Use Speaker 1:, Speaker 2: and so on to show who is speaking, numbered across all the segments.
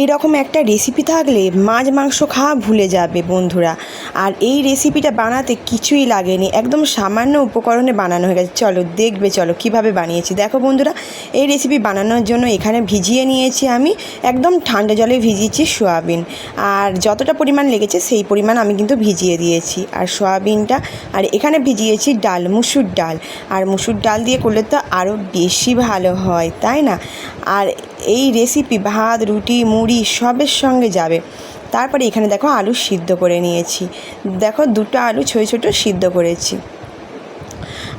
Speaker 1: এই রকম একটা রেসিপি থাকলে মাছ মাংস খাওয়া ভুলে যাবে বন্ধুরা। আর এই রেসিপিটা বানাতে কিছুই লাগেনি। একদম সামান্য উপকরণে বানানো হয়ে গেছে। চলো, দেখবে, চলো, কীভাবে বানিয়েছি। দেখো বন্ধুরা, এই রেসিপি বানানোর জন্য এখানে ভিজিয়ে নিয়েছি আমি। একদম ঠান্ডা জলে ভিজিয়েছি সোয়াবিন। আর যতটা পরিমাণ লেগেছে সেই পরিমাণ আমি কিন্তু ভিজিয়ে দিয়েছি। আর সোয়াবিনটা, আর এখানে ভিজিয়েছি ডাল, মুসুর ডাল। আর মুসুর ডাল দিয়ে করলে তো আরও বেশি ভালো হয়, তাই না? আর এই রেসিপি ভাত, রুটি, মুড়ি সবের সঙ্গে যাবে। তারপরে এখানে দেখো আলু সিদ্ধ করে নিয়েছি। দেখো দুটো আলু ছোটো ছোটো সিদ্ধ করেছি।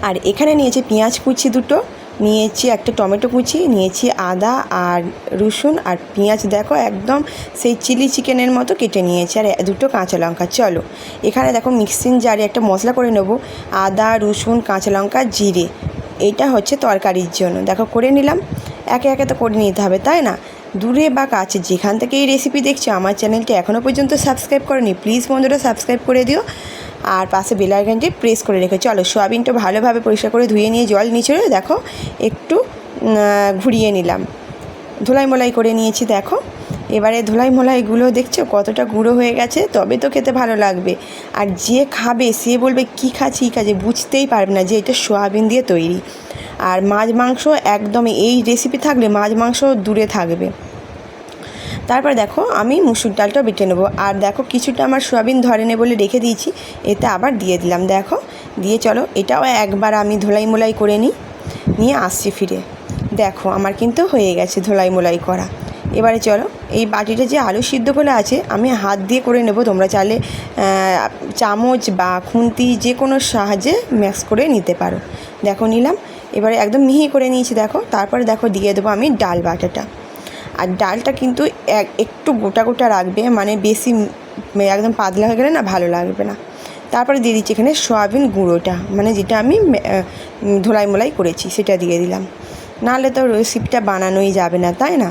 Speaker 1: আর এখানে নিয়েছি পেঁয়াজ কুচি দুটো, নিয়েছি একটা টমেটো কুচি, নিয়েছি আদা আর রসুন আর পেঁয়াজ দেখো একদম সেই চিলি চিকেনের মতো কেটে নিয়েছি। আর দুটো কাঁচা লঙ্কা, চলো। এখানে দেখো মিক্সিং জারে একটা মশলা করে নেব, আদা, রসুন, কাঁচা লঙ্কা, জিরে। এটা হচ্ছে তরকারির জন্য। দেখো করে নিলাম। একে একে তো করে নিতে হবে, তাই না? দূরে বা কাছে যেখান থেকে এই রেসিপি দেখছ, আমার চ্যানেলটি এখনও পর্যন্ত সাবস্ক্রাইব করনি প্লিজ বন্ধুরা সাবস্ক্রাইব করে দিও। আর পাশে বেল আইকনটি প্রেস করে রেখে চলো সোয়াবিনটা ভালোভাবে পরিষ্কার করে ধুয়ে নিয়ে জল নিচড়ে দেখো, একটু ঘুরিয়ে নিলাম। ধুলাই মোলাই করে নিয়েছি, দেখো। এবারে ধুলাই মোলাইগুলো দেখছ, কতটা গুঁড়ো হয়ে গেছে, তবে তো খেতে ভালো লাগবে। আর যে খাবে, সে বলবে, কী খাচ্ছি কী খাচ্ছি? বুঝতেই পারবে না যে এটা সোয়াবিন দিয়ে তৈরি। আর মাছ মাংস একদম এই রেসিপি থাকলে মাছ মাংস দূরে থাকবে। তারপর দেখো আমি মুসুর ডালটা বেটে নেব। আর দেখো কিছুটা আমার সোয়াবিন ধরে ধরেনে বলে রেখে দিয়েছি। এতে আবার দিয়ে দিলাম। দেখো দিয়ে চলো এটাও একবার আমি ধোলাই মোলাই করে নিই। নিয়ে আসছি ফিরে। দেখো আমার কিন্তু হয়ে গেছে ধোলাই মোলাই করা। এবারে চলো এই বাটিটা যে আলু সিদ্ধ করে আছে আমি হাত দিয়ে করে নেব। তোমরা আহ, চামচ বা খুন্তি যে কোনো সাহায্যে ম্যাক্স করে নিতে পারো। দেখো নিলাম। এবারে একদম মিহি করে নিয়েছি, দেখো। তারপরে দেখো দিয়ে দেবো আমি ডাল বাটাটা। আর ডালটা কিন্তু এক, একটু গোটা গোটা রাখবে মানে বেশি একদম পাতলা হয়ে গেলে না ভালো লাগবে না। তারপরে দিয়ে দিচ্ছি এখানে সয়াবিন গুঁড়োটা মানে যেটা আমি ধোলাই মোলাই করেছি, সেটা দিয়ে দিলাম। নাহলে তো রেসিপিটা বানানোই যাবে না, তাই না?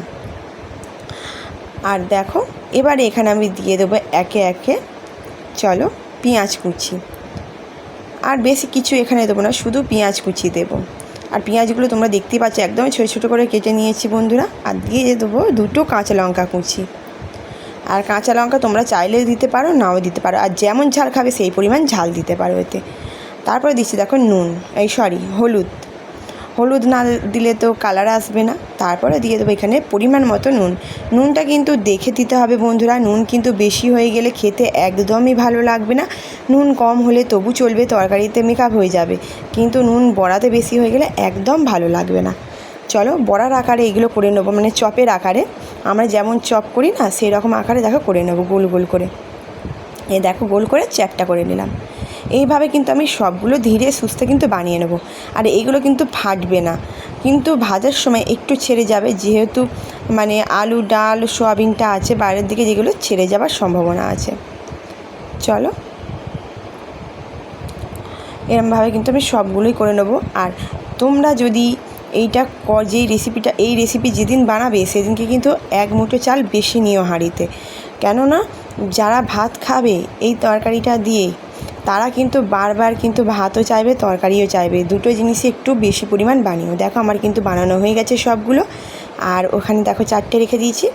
Speaker 1: আর দেখো, এবারে এখানে আমি দিয়ে দেবো একে একে, চলো, পেঁয়াজ কুচি। আর বেশি কিছু এখানে দেবো না, শুধু পেঁয়াজ কুচি দেবো। আর পেঁয়াজগুলো তোমরা দেখতেই পাচ্ছ, একদমই ছোটো ছোটো করে কেটে নিয়েছি বন্ধুরা। আর দিয়ে দেবো দুটো কাঁচা লঙ্কা কুচি। আর কাঁচা লঙ্কা তোমরা চাইলে দিতে পারো, নাও দিতে পারো। আর যেমন ঝাল খাবে সেই পরিমাণ ঝাল দিতে পারো এতে। তারপরে দিচ্ছি দেখো নুন, এই সরি, হলুদ। হলুদ না দিলে তো কালার আসবে না। তারপরে দিয়ে দেবো এখানে পরিমাণ মতো নুন। নুনটা কিন্তু দেখে দিতে হবে বন্ধুরা, নুন কিন্তু বেশি হয়ে গেলে খেতে একদমই ভালো লাগবে না। নুন কম হলে তবু চলবে, তরকারিতে মেকআপ হয়ে যাবে। কিন্তু নুন বড়াতে বেশি হয়ে গেলে একদম ভালো লাগবে না। চলো বড়ার আকারে এগুলো করে নেব মানে চপের আকারে। আমরা যেমন চপ করি না সেই রকম আকারে দেখো করে নেব গোল গোল করে। এ দেখো গোল করে চ্যাপটা করে নিলাম। এইভাবে কিন্তু আমি সবগুলো ধীরে সুস্থে কিন্তু বানিয়ে নেব। আর এইগুলো কিন্তু ফাটবে না। কিন্তু ভাজার সময় একটু ছেড়ে যাবে, যেহেতু মানে আলু, ডাল, সোয়াবিনটা আছে, বাইরের দিকে যেগুলো ছেড়ে যাবার সম্ভাবনা আছে। চলো। এরমভাবে কিন্তু আমি সবগুলোই করে নেব। আর তোমরা যদি এইটা ক, যেই রেসিপিটা এই রেসিপি যেদিন বানাবে, সেদিনকে কিন্তু এক মুঠো চাল বেশি নিও হাঁড়িতে। কেননা, যারা ভাত খাবে, এই তরকারিটা দিয়ে তারা কিন্তু বারবার কিন্তু ভাতও চাইবে, তরকারিও চাইবে। দুটো জিনিসই একটু বেশি পরিমাণ বানিও। দেখো আমার কিন্তু বানানো হয়ে গেছে সবগুলো। আর ওখানে দেখো চারটে রেখে দিয়েছি।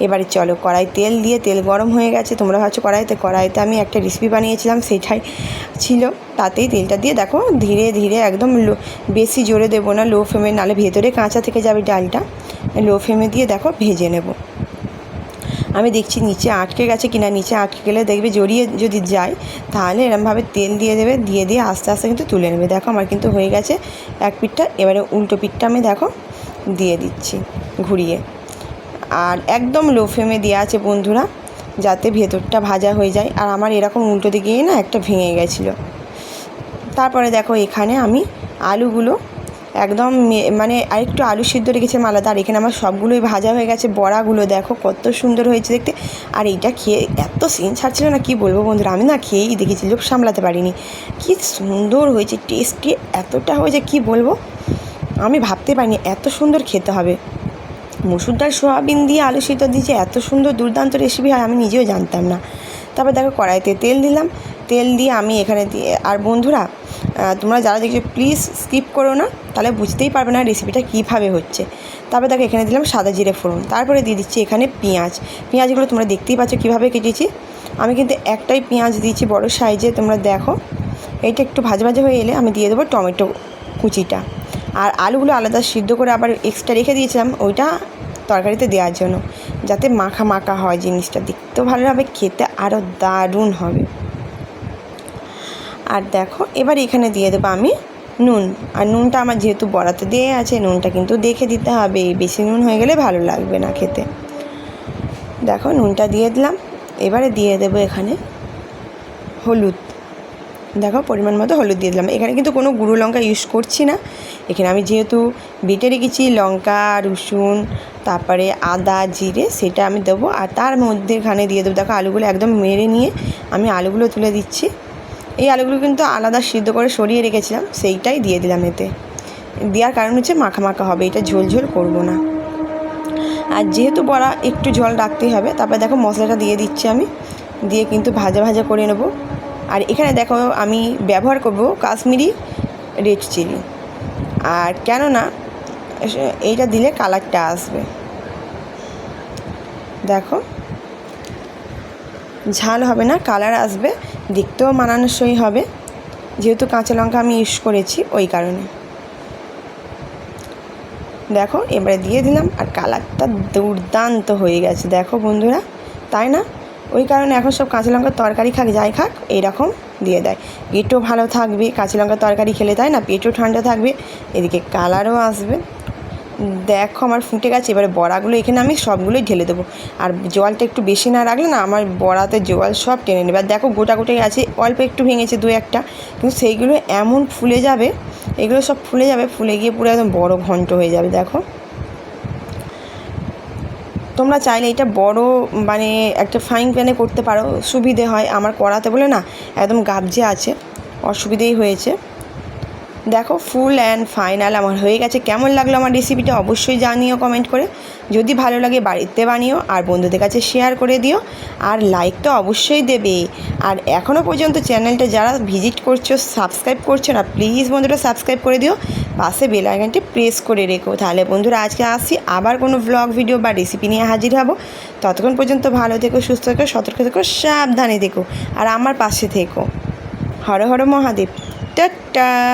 Speaker 1: এবারে চলো কড়াই তেল দিয়ে, তেল গরম হয়ে গেছে। তোমরা ভাবছ কড়াইতে কড়াইতে আমি একটা রেসিপি বানিয়েছিলাম, সেটাই ছিল। তাতেই তেলটা দিয়ে দেখো ধীরে ধীরে একদম লো, বেশি জোরে দেবো না লো ফ্লেমে নালে ভেতরে কাঁচা থেকে যাবে ডালটা। লো ফ্লেমে দিয়ে দেখো ভেজে নেব। আমি দেখছি নিচে আটকে গেছে কিনা, নিচে আটকে গেলে দেখবে জড়িয়ে যদি যায়, তাহলে এরমভাবে তেল দিয়ে দেবে, দিয়ে দিয়ে আস্তে আস্তে কিন্তু তুলে নেবে। দেখো আমার কিন্তু হয়ে গেছে এক পিঠটা, এবারে উল্টো পিঠটা আমি দেখো দিয়ে দিচ্ছি ঘুরিয়ে। আর একদম লো ফ্লেমে দেওয়া আছে বন্ধুরা, যাতে ভেতরটা ভাজা হয়ে যায়। আর আমার এরকম উল্টো দিকেই না একটা ভেঙে গেছিল। তারপরে দেখো এখানে আমি আলুগুলো একদম মানে আরেকটু আলু সিদ্ধ রেখেছিলাম আলাদা আর এখানে আমার সবগুলোই ভাজা হয়ে গেছে, বড়াগুলো দেখো কত সুন্দর হয়েছে দেখতে। আর এইটা খেয়ে এত সিন ছাড়ছিল না, কি বলব বন্ধুরা, আমি না খেয়েই দেখেছি লোক সামলাতে পারিনি। কি সুন্দর হয়েছে টেস্টি এতটা হয়েছে, কি বলব? আমি ভাবতে পারিনি, এত সুন্দর খেতে হবে। মুসুর ডাল, সোয়াবিন দিয়ে আলু সিদ্ধ দিয়ে যে এত সুন্দর দুর্দান্ত রেসিপি হয়, আমি নিজেও জানতাম না। তারপর দেখো কড়াইতে তেল দিলাম তেল দিয়ে আমি এখানে দিয়ে, আর বন্ধুরা তোমরা যারা দেখছ প্লিজ স্কিপ করো না, তাহলে বুঝতেই পারবে না রেসিপিটা কীভাবে হচ্ছে। তারপর দেখো, এখানে দিলাম সাদা জিরে ফোড়ন। তারপরে দিয়ে দিচ্ছি এখানে পেঁয়াজ। পেঁয়াজগুলো তোমরা দেখতেই পাচ্ছ কীভাবে কেটেছি। আমি কিন্তু একটাই পেঁয়াজ দিয়েছি বড় সাইজে, তোমরা দেখো। এটা একটু ভাজা ভাজা হয়ে এলে আমি দিয়ে দেবো টমেটো কুচিটা। আর আলুগুলো আলাদা সিদ্ধ করে আবার এক্সট্রা রেখে দিয়েছিলাম, ওইটা তরকারিতে দেওয়ার জন্য। যাতে মাখা মাখা হয় জিনিসটা, দেখতেও ভালো হবে খেতে আরও দারুণ হবে। আর দেখো, এবার এখানে দিয়ে দেবো আমি নুন। আর নুনটা আমার যেহেতু বড়াতে দিয়ে আছে, নুনটা কিন্তু দেখে দিতে হবে। বেশি নুন হয়ে গেলে ভালো লাগবে না খেতে। দেখো, নুনটা দিয়ে দিলাম। এবারে দিয়ে দেবো এখানে হলুদ। দেখো, পরিমাণ মতো হলুদ দিয়ে দিলাম। এখানে কিন্তু কোনো গুঁড়ো লঙ্কা ইউজ করছি না। এখানে আমি যেহেতু বেটে রেখেছি, লঙ্কা, রসুন, তারপরে আদা, জিরে, সেটা আমি দেবো। আর তার মধ্যে এখানে দিয়ে দেবো। দেখো, আলুগুলো একদম মেরে নিয়ে আমি আলুগুলো তুলে দিচ্ছি। এই আলুগুলো কিন্তু আলাদা সিদ্ধ করে সরিয়ে রেখেছিলাম, সেইটাই দিয়ে দিলাম এতে। দেওয়ার কারণ হচ্ছে মাখা মাখা হবে, এটা ঝোল ঝোল করব না। আর যেহেতু বড়া একটু জল রাখতেই হবে, তারপরে দেখো মশলাটা দিয়ে দিচ্ছি আমি, দিয়ে কিন্তু ভাজা ভাজা করে নেব। আর এখানে দেখো আমি ব্যবহার করব কাশ্মীরি রেড চিলি। আর কেননা এইটা দিলে কালারটা আসবে। দেখো। ঝাল হবে না, কালার আসবে, দেখতেও মানানসই হবে। যেহেতু কাঁচা লঙ্কা আমি ইউজ করেছি ওই কারণে। দেখো, এবারে দিয়ে দিলাম আর কালারটা দুর্দান্ত হয়ে গেছে। দেখো বন্ধুরা, তাই না? ওই কারণে এখন সব কাঁচা লঙ্কার তরকারি খাক, যাই খাক, এইরকম দিয়ে দেয়। পেটও ভালো থাকবে, কাঁচা লঙ্কার তরকারি খেলে তাই না? পেটও ঠান্ডা থাকবে, এদিকে কালারও আসবে। দেখো আমার ফুটে গেছে, এবারে বড়াগুলো এখানে আমি সবগুলোই ঢেলে দেবো। আর জলটা একটু বেশি না রাখলে না আমার বড়াতে জল সব টেনে নেবে। আর দেখো গোটা গোটাই আছে, অল্প একটু ভেঙেছে দু একটা, কিন্তু সেইগুলো এমন ফুলে যাবে, এগুলো সব ফুলে যাবে, ফুলে গিয়ে পুরো একদম বড় ঘন্ট হয়ে যাবে, দেখো। তোমরা চাইলে এটা বড় মানে একটা ফ্রাইং প্যানে করতে পারো, সুবিধে হয়। আমার করাতে বলে না, একদম গাবজে আছে, অসুবিধেই হয়েছে। দেখো ফুল অ্যান্ড ফাইনাল আমার হয়ে গেছে। কেমন লাগল আমার রেসিপিটা অবশ্যই জানিও কমেন্ট করে। যদি ভালো লাগে বাড়িতে বানিও, আর বন্ধুদের কাছে শেয়ার করে দিও। আর লাইক তো অবশ্যই দেবে। আর এখনও পর্যন্ত চ্যানেলটা যারা ভিজিট করছ সাবস্ক্রাইব করছ না প্লিজ বন্ধুরা সাবস্ক্রাইব করে দিও। পাশে বেল আইকনটি প্রেস করে রেখো। তাহলে বন্ধুরা আজকে আসি আবার কোনো ব্লগ ভিডিও বা রেসিপি নিয়ে হাজির হব। ততক্ষণ পর্যন্ত ভালো থেকো, সুস্থ থেকো, সতর্ক থেকো, সাবধানে থেকো। আর আমার পাশে থেকো। হর হর মহাদেব। টাটা!